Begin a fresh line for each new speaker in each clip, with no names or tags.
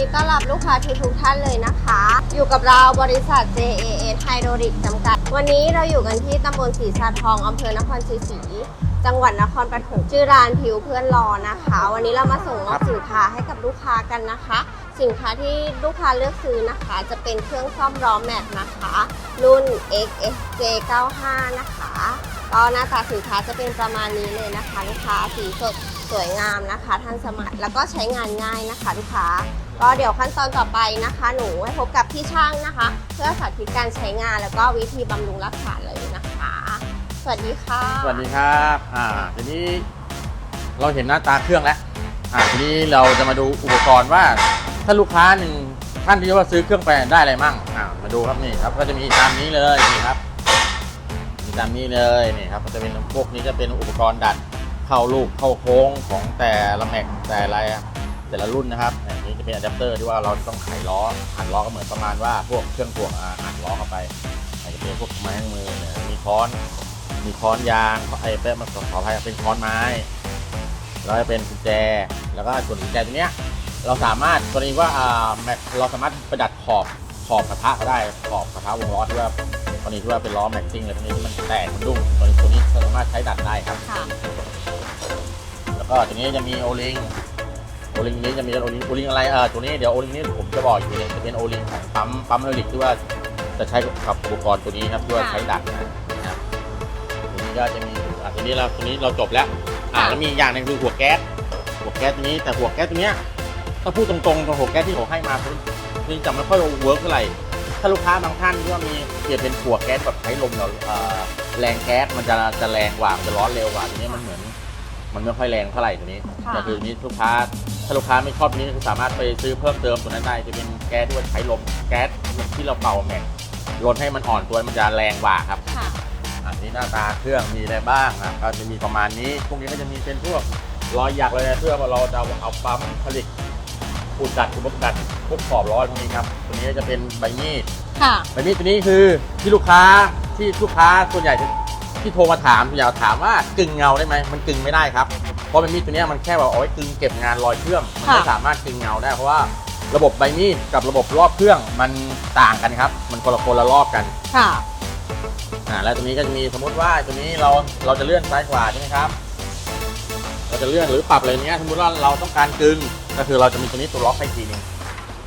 ดีต้อนรับลูกค้าทุกทุกท่านเลยนะคะ อยู่กับเราบริษัท JAS Hydraulic จำกัด วันนี้เราอยู่กันที่ตำบลศรีสาทองอำเภอนครชัยศรีจังหวัดนครปฐมชื่อร้านผิวเพื่อนรอนะคะ วันนี้เรามาส่งมอบสินค้าให้กับลูกค้ากันนะคะ สินค้าที่ลูกค้าเลือกซื้อนะคะ จะเป็นเครื่องซ่อมล้อแม็กนะคะ รุ่น XSJ 95 นะคะก็หน้าตาสินค้าจะเป็นประมาณนี้เลยนะคะลูกค้าสีสดสวยงามนะคะ ทันสมัยแล้วก็ใช้งานง่ายนะคะลูกค้า ก็เดี๋ยวขั้นตอนต่อไปนะคะ หนูให้พบกับพี่ช่างนะคะ เพื่อสาธิตการใช้งานแล้วก็วิธีบำรุงรักษาเลยนะคะ สวัสดีค่ะ
สวัสดีครับ อ่า ทีนี้เราเห็นหน้าตาเครื่องแล้ว อ่า ทีนี้เราจะมาดูอุปกรณ์ว่า ถ้าลูกค้าหนึ่งท่านที่ว่าซื้อเครื่องไปได้อะไรมั่ง อ่า มาดูครับนี่ครับ ก็จะมีตามนี้เลยนี่ครับ มีตามนี้เลยนี่ครับ ก็จะเป็นพวกนี้จะเป็นอุปกรณ์ดัดเข้าลูกเข้าโค้งของแต่ละแม็กแต่อะไรอะ แต่ละรุ่นนะครับอันนี้จะเป็นอะแดปเตอร์ที่ว่าเราต้องไขล้ออัดล้อก็เหมือนประมาณว่าพวกเครื่องถ่วงอ่าอัดล้อเข้าไปอาจจะเป็นพวกไม้มือเนี่ยมีค้อน มีค้อนยางไอ้แป๊ะมาขออภัยเป็นค้อนไม้แล้วจะเป็นกุญแจ แล้วก็ส่วนกุญแจตัวเนี้ยเราสามารถกรณีว่าอ่าแม็กเราสามารถประดัดขอบขอบกระทะก็ได้ขอบกระทะวงล้อที่ว่ากรณีที่ว่าเป็นล้อแม็กซิ่งอะไรพวกนี้ที่มันแตกมันดุ้งตัวนี้ตัวนี้สามารถใช้ดัดได้ครับ
ค่ะ
แล้วก็ตัวนี้จะมีโอลิง โอลิงนี้จะมีโอลิงโอลิงอะไรเออตัวนี้เดี๋ยวโอลิงนี้ผมจะบอกอยู่เลยจะเป็นโอลิงของปั๊มปั๊มเอลิกที่ว่าจะใช้กับอุปกรณ์ตัวนี้ครับที่ว่า
ค่ะ
ใช้ดัดนะครับตัวนี้ก็จะมีอะตัวนี้เราตัวนี้เราจบแล้วอ่า
ค่ะ
แล้วมีอีกอย่างหนึงคือหัวแก๊สหัวแก๊สตัวนี้แต่หัวแก๊สตัวเนี้ยถ้าพูดตรงๆตัวหัวแก๊สที่ผมให้มาคือคือจะไม่ค่อยเวิร์กเท่าไหร่ถ้าลูกค้าบางท่านที่ว่ามีเปลี่ยนเป็นหัวแก๊สแบบใช้ลมเราเอ่อแรงแก๊สมันจะจะแรงกว่ามันจะร้อนเร็วกว่าตัวนี้มันเหมือน มันไม่ค่อยแรงเท่าไหร่ตัวนี้
ค่ะ
แต่คือนี้ลูกค้า ถ้าลูกค้าไม่ชอบตัวนี้คือสามารถไปซื้อเพิ่มเติมตัวนั้นได้จะเป็นแก๊สที่ว่าใช้ลมแก๊สที่เราเป่าแม็กลดให้มันอ่อนตัวมันจะแรงกว่าครับ
ค่ะ
อันนี้หน้าตาเครื่องมีอะไรบ้างอะก็จะมีประมาณนี้พวกนี้ก็จะมีเป็นพวกรอยหยักเลยนะเพื่อว่าเราจะเอาปั๊มผลิตปูดดัดคูบดัดพวกขอบร้อยพวกนี้ครับตัวนี้ก็จะเป็นใบมีด
ค่ะ
ใบมีดตัวนี้คือที่ลูกค้าที่ลูกค้าส่วนใหญ่ที่ที่โทรมาถามอยากถามว่ากึ่งเงาได้ไหมมันกึ่งไม่ได้ครับ เพราะใบมีดตัวเนี้ยมันแค่ว่าเอาไว้กึ่งเก็บงานรอยเครื่องมันไม่
ค่ะ
สามารถกึ่งเงาได้เพราะว่าระบบใบมีดกับระบบรอบเครื่องมันต่างกันครับ มันคนละคนละรอบกัน
ค่ะ
อ่าแล้วตัวนี้ก็จะมีสมมติว่าตัวนี้เราเราจะเลื่อนซ้ายขวาใช่ไหมครับ เราจะเลื่อนหรือปรับอะไรเนี้ยสมมติว่าเราต้องการกึ่งก็คือเราจะมีตัวนี้ตัวล็อกให้ทีนึง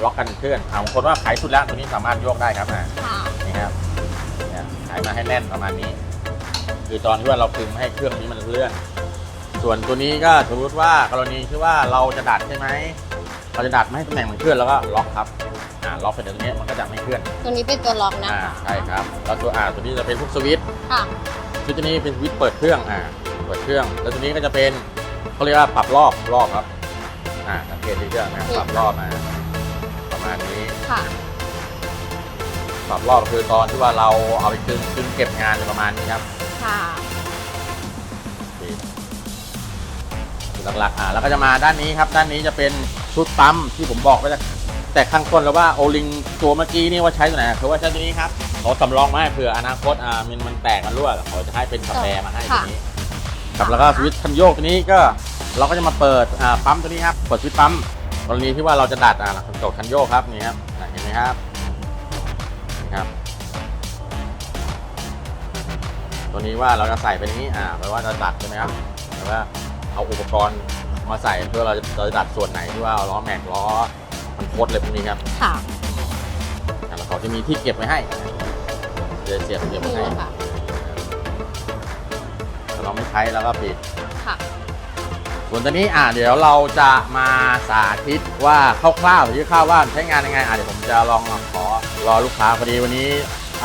ล็อกกันเคลื่อนอ่าบางคนว่าขายสุดแล้วตัวนี้สามารถโยกได้ครับอ่า
ค่ะ
นี่ครับเนี่ยขายมาให้แน่นประมาณนี้ คือตอนที่ว่าเราคึงให้เครื่องนี้มันเลื่อน ส่วนตัวนี้ก็สมมติว่ากรณีที่ว่าเราจะดัดใช่ไหมเราจะดัดไม่ให้ตำแหน่งมันเคลื่อนแล้วก็ล็อกครับอ่าล็อกเสร็จแล้วตัวนี้มันก็จะไม่เคลื่อน
ตัวนี้เป็นตัวล็อกนะ
อ่า
คะ
ใช่ครับแล้วตัวอ่าตัวนี้จะเป็นพวกสวิตช์
ค่ะ
สวิตช์ตัวนี้เป็นสวิตช์เปิดเครื่องอ่าเปิดเครื่อง แล้วตัวนี้ก็จะเป็นเขาเรียกว่าปรับรอบรอบครับอ่าสังเกตที่เครื่องนะปรับรอบมาประมาณนี้
ค่ะ
ปรับรอบคือตอนที่ว่าเราเอาไปคึงคึงเก็บงานประมาณนี้ครับ
ค่ะ
หลักๆอ่าแล้วก็จะมาด้านนี้ครับ ด้านนี้จะเป็นชุดปั๊มที่ผมบอกไว้แต่แต่ข้างต้นแล้วว่าโอลิงตัวเมื่อกี้นี่ว่าใช้ตัวไหนคือว่าใช้ตัวนี้ครับเขาสำรองมาให้เผื่ออนาคตอ่ามันมันแตกมันรั่วเขาจะให้เป็นกาแฟมาให้ตัวนี้ครับแล้วก็สวิตช์คันโยกตัวนี้ก็เราก็จะมาเปิดอ่าปั๊มตัวนี้ครับเปิดสวิตช์ปั๊มกรณีที่ว่าเราจะดัดอ่ากดคันโยกครับนี่ครับอ่าเห็นไหมครับนี่ครับ ตัวนี้ว่าเราจะใส่เป็นนี้อ่าแปลว่าจะดัดใช่ไหมครับแปลว่า เอาอุปกรณ์มาใส่เพื่อเราจะเราจะดัดส่วนไหนที่ว่าล้อแม็กล้อมันโคตรเลยพวกนี้ครับ
ค่ะ
อ่าแล้วเขาจะมีที่เก็บไว้ให้เดี๋ยวเสียบเก็บ
นี่
ไว้ให้
เลยค่ะ
ถ้าเราไม่ใช้แล้วก็ปิด
ค่ะ
ส่วนตัวนี้อ่าเดี๋ยวเราจะมาสาธิตว่าคร่าวๆหรือคร่าวๆว่าใช้งานยังไงอ่าเดี๋ยวผมจะลองขอรอลูกค้าพอดีวันนี้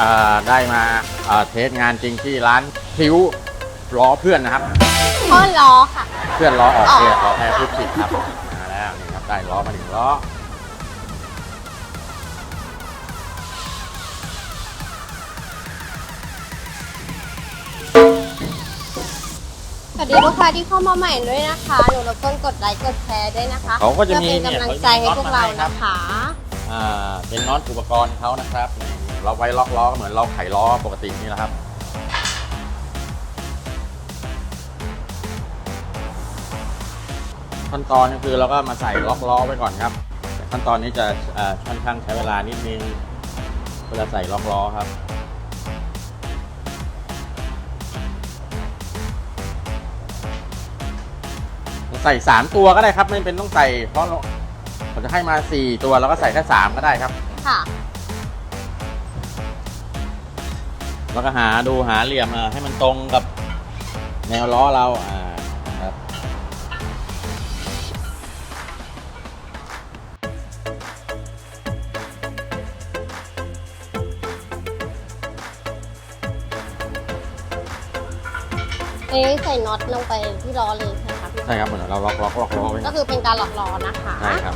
อ่าได้มาอ่าเทสงานจริงที่ร้านพิ้วล้อเพื่อนนะครับ
ข้อล้อค่ะ
เพื่อนล้อออก
อ๋อ
เนี่ยขอแพ้พูดผิดครับมาแล้วนี่ครับได้ล้อมาหนึ่งล้อ
สวัสดีลูกค้าที่เข้ามาใหม่ด้วยนะคะหนูรบกวนกดไลค์กดแชร์ด้วยนะคะ
เขาก็จะ
เพื่อ
มี
เป็น
เนี่ย
กำลัง
เขาจะ
ใจ
มี
ให้พวกเรา
น็อตมาให้ครับ
นะคะ
อ่าเป็นน็อตอุปกรณ์เขานะครับนี่เราไว้ล็อกล้อก็เหมือนเราไขล้อปกตินี่แหละครับ ขั้นตอนก็คือเราก็มาใส่ล็อกล้อไว้ก่อนครับขั้นตอนนี้จะอ่าค่อนข้างใช้เวลานิดนึงเวลาใส่ล็อกล้อครับใส่สามตัวก็ได้ครับ ไม่เป็นต้องใส่ เพราะเราเราจะให้มาสี่ตัวเราก็ใส่แค่สามก็ได้ครับ
ค่ะ
แล้วก็หาดูหาเหลี่ยมอะให้มันตรงกับแนวล้อเราอ่า
อันนี้ใส่น็อตลงไปที่ล้อเลยใช่ไหมคะพี่
ใช่ครับเหมือนเราล็อกล็อกล็อกล้อไว้
ก็คือเป็นการหลอกล้อนะคะ
ใช่ครับ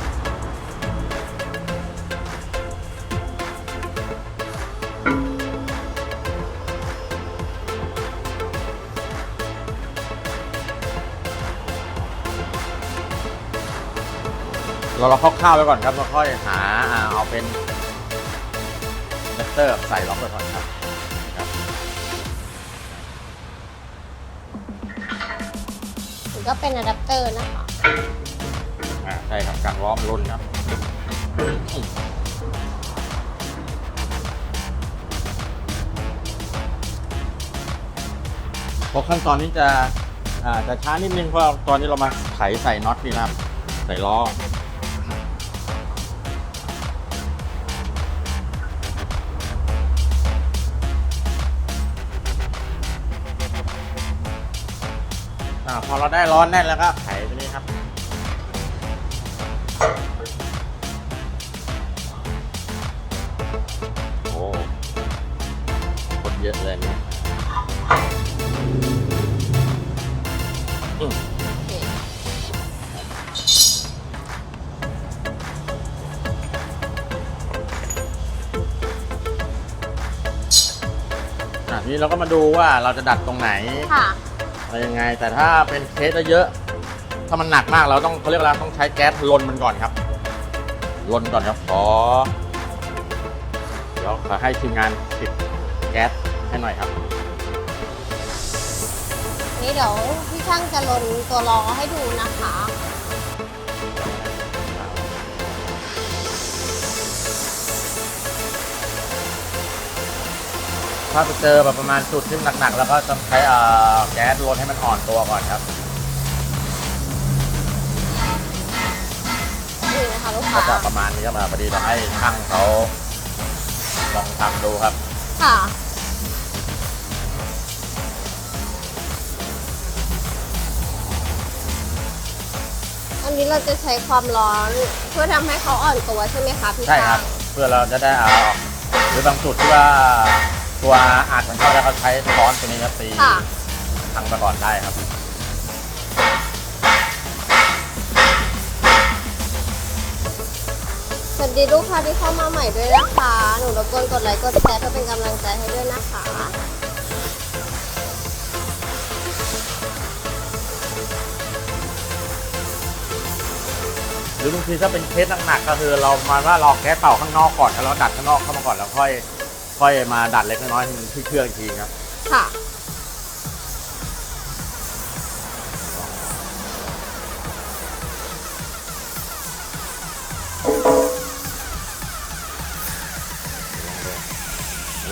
เราเราคร่าวๆไว้ก่อนครับแล้วค่อยหาอ่าเอาเป็นเลสเตอร์ใส่ล็อกไปก่อนครับครับ
ก็เป็นอะแดปเตอร์นะคะ
อ่าใช่ครับการล้อมรุ่นครับเพราะขั้นตอนนี้จะอ่าจะช้านิดนึงเพราะตอนนี้เรามาไขใส่น็อตนี่นะครับ ใส่ล้อาพอเราได้ร้อนแน่นแล้วก็ไขตัวนี้ครับโอ้คนเยอะเลยเนี่ยอะทีนี้เราก็มาดูว่าเราจะดัดตรงไหน
ค่ะ
อะไรยังไง แต่ถ้าเป็นเคสเยอะๆถ้ามันหนักมากเราต้องเขาเรียกว่าต้องใช้แก๊สลนมันก่อนครับ ลนก่อนครับขอเดี๋ยวขอให้ทีมงานติดแก๊สให้หน่อยครับ
นี่เดี๋ยวพี่ช่างจะลนตัวล้อให้ดูนะคะ
ถ้าไปเจอแบบประมาณจุดที่หนักๆ แล้วก็ต้องใช้เอ่อแก๊สลนให้มันอ่อนตัวก่อนครับ
นี่นะคะลูก
ก็
ค้า
จะประมาณนี้ครับอ่าพอดีเราให้ช่างเขาลองทำดูครับ
ค่ะอันนี้เราจะใช้ความร้อนเพื่อทำให้เขาอ่อนตัวใช่ไหมคะพี่
ใช่ค
ช่า
รับ
ง
เพื่อเราจะได้เอาหรือบางจุดที่ว่า ตัวอาจมันเข้าแล้วเขาใช้ค้อนตัวนี้ครับตี
ค่ะ
ทางไปก่อนได้ครับ
สวัสดีลูกค้าที่เข้ามาใหม่ด้วยนะคะ หนูรบกวนกดไลค์กดแชร์เพื่อเป็นกำลังใจให้ด้วยนะคะ
หรือบางทีถ้าเป็นเคสหนักๆก็คือเรามาว่าเราแก๊สเป่าข้างนอกก่อนแล้วเราดัดข้างนอกเข้ามาก่อนแล้วค่อย ค่อยมาดัดเล็กน้อยให้มันที่เครื่องอีกทีครับ
ค่ะ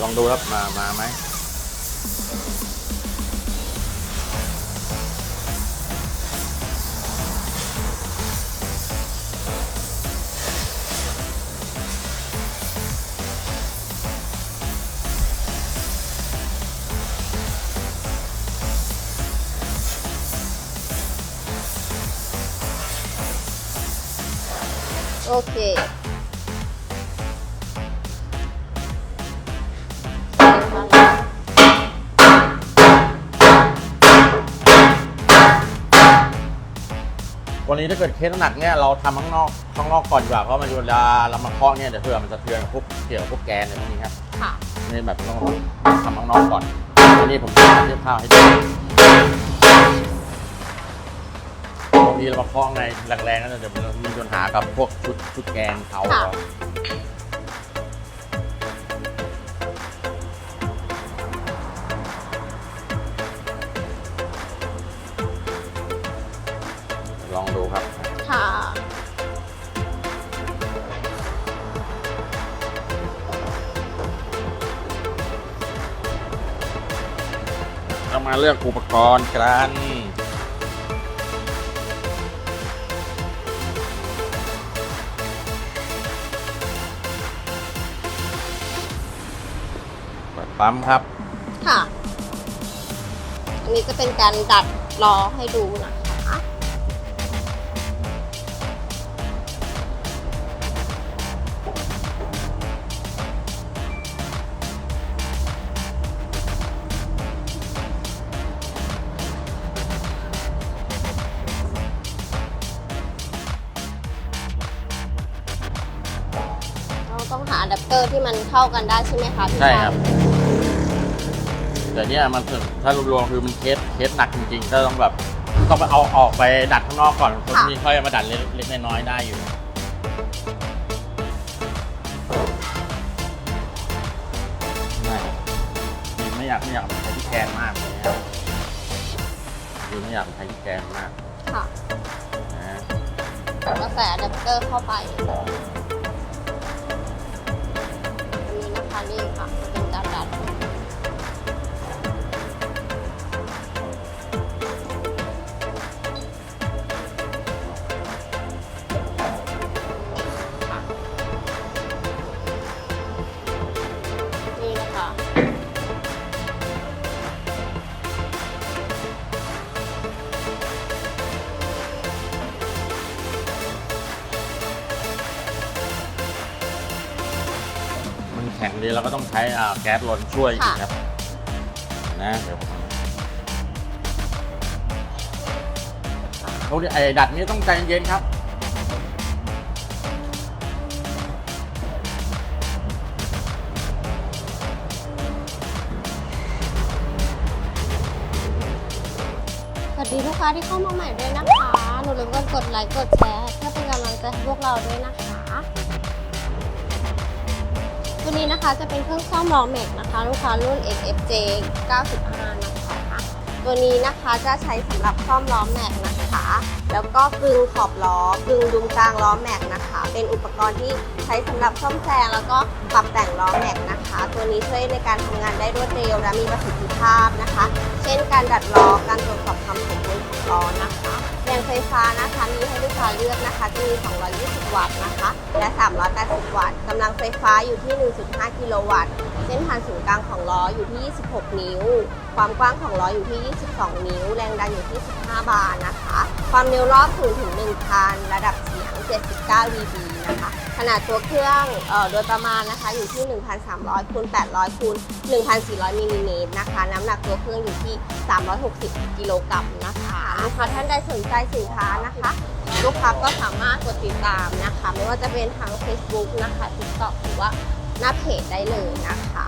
ลองดูครับมามาไหม
เค
วันนี้ถ้าเกิดเคสหนักเนี่ยเราทำข้างนอกข้างนอกก่อนดีกว่าเพราะมันเวลาเรามาเคาะเนี่ยเดี๋ยวเผื่อมันสะเทือนกับพวกเกี่ยวกับพวกแกนอะไรพวกนี้ครับ
ค่ะ
นี่แบบต้องทำข้างนอกก่อนอันนี้ผมจะทำเทียบข้าวให้ดู ทีเราเคาะในแรงๆแล้วจะมีปัญหากับพวกชุดชุดแกนเขาลองดูครับ
ค่ะ
เรามาเลือกอุปกรณ์กัน ปิดปั๊มครับ
ค่ะ อันนี้จะเป็นการดัดล้อให้ดูนะคะเราต้องหาอะแดปเตอร์ที่มันเข้ากันได้ใช่ไหมคะพี่
ใช่
ชาย
ครับ แต่เนี่ยมันถึงถ้ารวมๆคือมันเคสเคสหนักจริงๆก็ต้องแบบต้องไปเอาออกไปดัดข้างนอกก่อนคนนี้ค่อยเอามาดัดเล็กๆน้อยๆได้อยู่ ไม่ดีไม่อยากไม่อยากใช้ที่แกนมากเลยนะครับดีไม่อยากใช้ที่แกนมาก
ค่ะ
นะ
แล้วก็ใส่อะแดปเตอร์เข้าไปอันนี้นะคะนี่ค่ะ
มันแข็งดีเราก็ต้องใช้อ่าแก๊สลนช่วยอีกครับ นะเดี๋ยวผมเขาไอ้ดัดนี้ต้องใจเย็นๆครับ
สวัสดีลูกค้าที่เข้ามาใหม่ด้วยนะคะ หนูลืมกดกดไลค์กดแชร์เพื่อเป็นกำลังใจให้พวกเราด้วยนะคะ ตัวนี้นะคะจะเป็นเครื่องซ่อมล้อแม็กนะคะ ลูกค้ารุ่น SFJ 95 นะคะตัวนี้นะคะจะใช้สำหรับซ่อมล้อแม็กนะคะ แล้วก็กึงขอบล้อกึงดุมกลางล้อแม็กนะคะ เป็นอุปกรณ์ที่ใช้สำหรับซ่อมแซมแล้วก็ปรับแต่งล้อแม็กนะคะ ตัวนี้ช่วยในการทำงานได้รวดเร็วและมีประสิทธิภาพนะคะ เช่นการดัดล้อการตรวจสอบความสมบูรณ์ของล้อนะคะ แรงไฟฟ้านะคะมีให้ลูกค้าเลือกนะคะ จะมี 220 วัตต์นะคะ และ 380 วัตต์กำลังไฟฟ้าอยู่ที่ 1.5 กิโลวัตต์เส้นผ่านศูนย์กลางของล้ออยู่ที่ 26 นิ้ว ความกว้างของล้ออยู่ที่ 22 นิ้ว แรงดันอยู่ที่ 15 บาร์นะคะ ความเร็วรอบ0ถึง1,000 ระดับเสียง 79 dB นะคะ ขนาดตัวเครื่องออโดยประมาณนะคะอยู่ที่ 1,300คูณ800คูณ1,400มิลลิเมตรนะคะน้ำหนักตัวเครื่องอยู่ที่ 360 กิโลกรัมนะคะลูกค้าท่านใดสนใจสินค้านะคะ ลูกค้าก็สามารถกดติดตามนะคะ ไม่ว่าจะเป็นทาง Facebook นะคะ TikTok หรือว่าหน้าเพจได้เลยนะคะ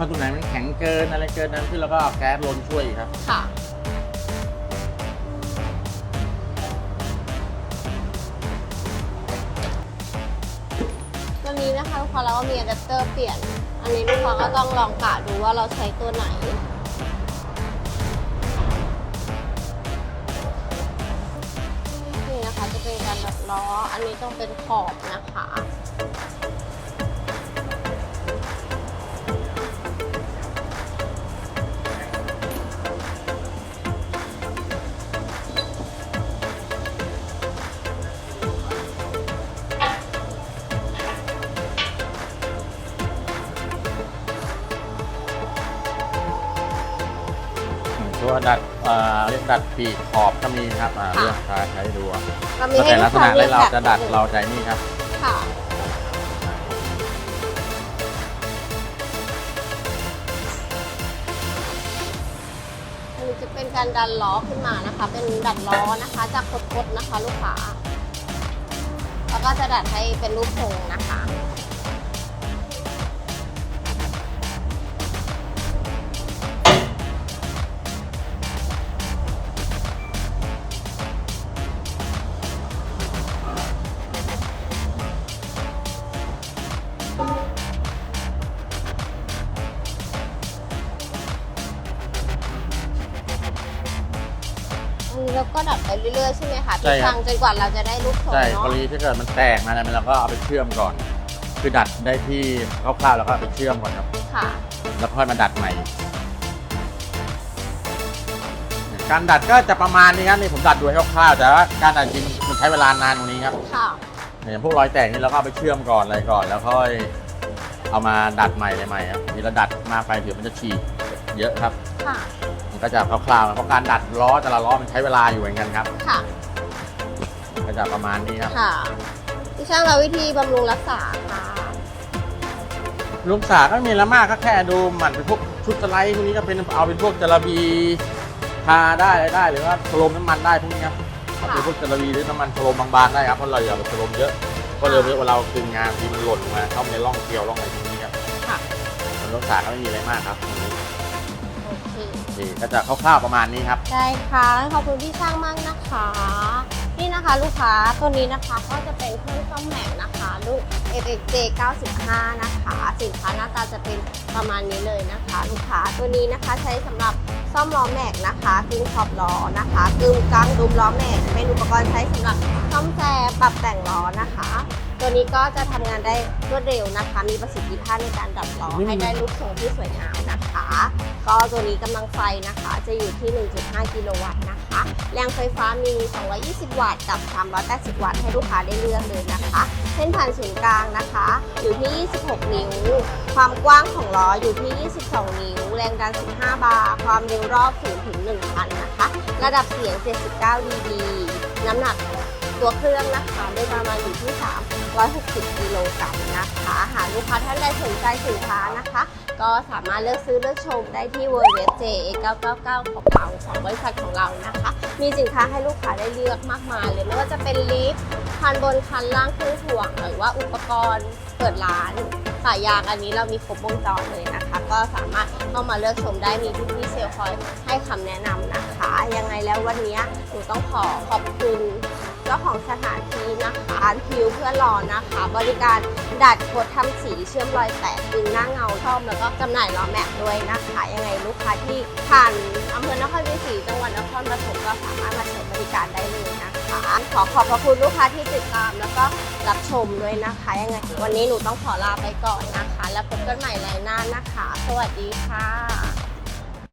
ถ้าตัวไหนมันแข็งเกินอะไรเกินนั้นขึ้นแล้วก็เอาแก๊สลนช่วยอีกครับ
ค่ะ ตัวนี้นะคะลูกค้าเราก็มีอะแดปเตอร์เปลี่ยน อันนี้ลูกค้าก็ต้องลองกะดูว่าเราใช้ตัวไหน นี่นะคะจะเป็นการดัดล้อ อันนี้ต้องเป็นขอบนะคะ
เอ่อเรียกดัดปีกขอบก็มีครับอ่า
ค่ะ
เลือกใช้ใช้ดูอะ
เรามี
แล้ว
ให้
แต่
ลู
ลั
ก
กษ
ค้า
ณะ
เลื
แล้
อ
ว
ก
เรา
แบบ
จะดัด
อื่น
เราใจนี่ครับ
ค่ะ อันนี้จะเป็นการดันล้อขึ้นมานะคะ เป็นดัดล้อนะคะ จากคดๆนะคะ ลูกค้า แล้วก็จะดัดให้เป็นรูปทรงนะคะ นนี้แล้วก็ดัดไปเรื่อยๆใช่ไหมคะ
ใช่
พี่
ครับ
ช่างจนกว่าเราจะได้รูปทรง
ใช่ก
เนาะ
รณีถ้าเกิดมันแตกมาเนี่ยเราก็เอาไปเชื่อมก่อน คือดัดได้ที่คร่าวๆแล้วก็เอาไปเชื่อมก่อนครับ
ค่ะ
แล้วค่อยมาดัดใหม่ การดัดก็จะประมาณนี้ครับนี่ผมดัดดูให้คร่าวๆแต่ว่าการดัดจริงมันใช้เวลานานกว่านี้ครับ
ค่ะ
อย่างพวกรอยแตกนี่เราก็เอาไปเชื่อมก่อนอะไรก่อน แล้วค่อยเอามาดัดใหม่เลยใหม่ครับทีเราดัดมากไปเดี๋ยวมันจะฉีกเยอะครับ
ค่ะ
มันก็จะคร่าวๆเพราะการดัดล้อแต่ละล้อมันใช้เวลาอยู่เหมือนกันครับ
ค่ะ
ก็จะประมาณนี้ครับ
ค่ะพี่ช่างเราวิธีบำรุงรักษาค่ะ
ลุงสาก็ไม่มีละมากก็แค่ดูหมันเป็นพวกชุดสไลด์พวกนี้ก็เป็นเอาเป็นพวกจระบีทาได้อะไรได้หรือว่าโคลมน้ำมันได้พวกนี้ครับเอาเป็นพวกจระบีหรือน้ำมันโคลมบางๆได้ครับเพราะเราอย่าไปโคลมเยอะก็เลยเวลาเราคืนงานทีมันหล่นมาเข้าในร่องเกลียวร่องอะไรพวกนี้ครับ
ค่ะ
ลุงสาก็ไม่มีอะไรมากครับตรงนี้
โอ ค
ก็จะคร่าวๆประมาณนี้ครับ
ได้ค่ะขอบคุณพี่ช่างมากนะคะ นี่นะคะลูกค้าตัวนี้นะคะก็จะเป็นเครื่องซ่อมแมกนะคะลูก FXJ 95 นะคะ สินค้าหน้าตาจะเป็นประมาณนี้เลยนะคะ ลูกค้าตัวนี้นะคะใช้สำหรับซ่อมล้อแม็กนะคะกึ่งขอบล้อนะคะกึ่งกลางดุมล้อแม็กเป็นอุปกรณ์ใช้สำหรับซ่อมแซมปรับแต่งล้อนะคะ ตัวนี้ก็จะทำงานได้รวดเร็วนะคะ มีประสิทธิภาพในการดัดล้อให้ได้รูปทรงที่สวยงามนะคะ ก็ตัวนี้กำลังไฟนะคะ จะอยู่ที่ 1.5 กิโลวัตต์นะคะ แรงไฟฟ้ามี 220 วัตต์กับ 380 วัตต์ให้ลูกค้าได้เลือกเลยนะคะ เส้นผ่านศูนย์กลางนะคะ อยู่ที่ 26 นิ้ว ความกว้างของล้ออยู่ที่ 22 นิ้ว แรงดัน 15 บาร์ ความเร็วรอบ0ถึง1,000 นะคะ ระดับเสียง 79 dB น้ำหนัก ตัวเครื่องนะคะโดยประมาณอยู่ที่ 360 กิโลกรัมนะคะ หากลูกค้าท่านใดสนใจสินค้านะคะ ก็สามารถเลือกซื้อเลือกชมได้ที่ w w w j 999ของเราของบริษัทของเรานะคะ มีสินค้าให้ลูกค้าได้เลือกมากมายเลยไม่ว่าจะเป็นลิฟต์คันบนคันล่างเครื่องถ่วงหรือว่าอุปกรณ์เปิดร้านสายยางอันนี้เรามีครบวงจรเลยนะคะ ก็สามารถเข้ามาเลือกชมได้มีพี่พี่เซลคอยให้คำแนะนำนะคะ ยังไงแล้ววันนี้หนูต้องขอขอบคุณ เจ้าของสถานที่นะคะร้านพิวเพื่อรอนะคะ บริการดัดโคดทำสีเชื่อมรอยแตกดึงหน้าเงาซ่อมแล้วก็จำหน่ายล้อแม็กด้วยนะคะ ยังไงลูกค้าที่ผ่านอำเภอนครชัยศรีจังหวัดนครปฐมก็สามารถมาใช้บริการได้เลยนะคะขอขอบพระคุณลูกค้าที่ติดตามแล้วก็รับชมด้วยนะคะยังไงวันนี้หนูต้องขอลาไปก่อนนะคะ แล้วพบกันใหม่ในหน้านะคะ สวัสดีค่ะ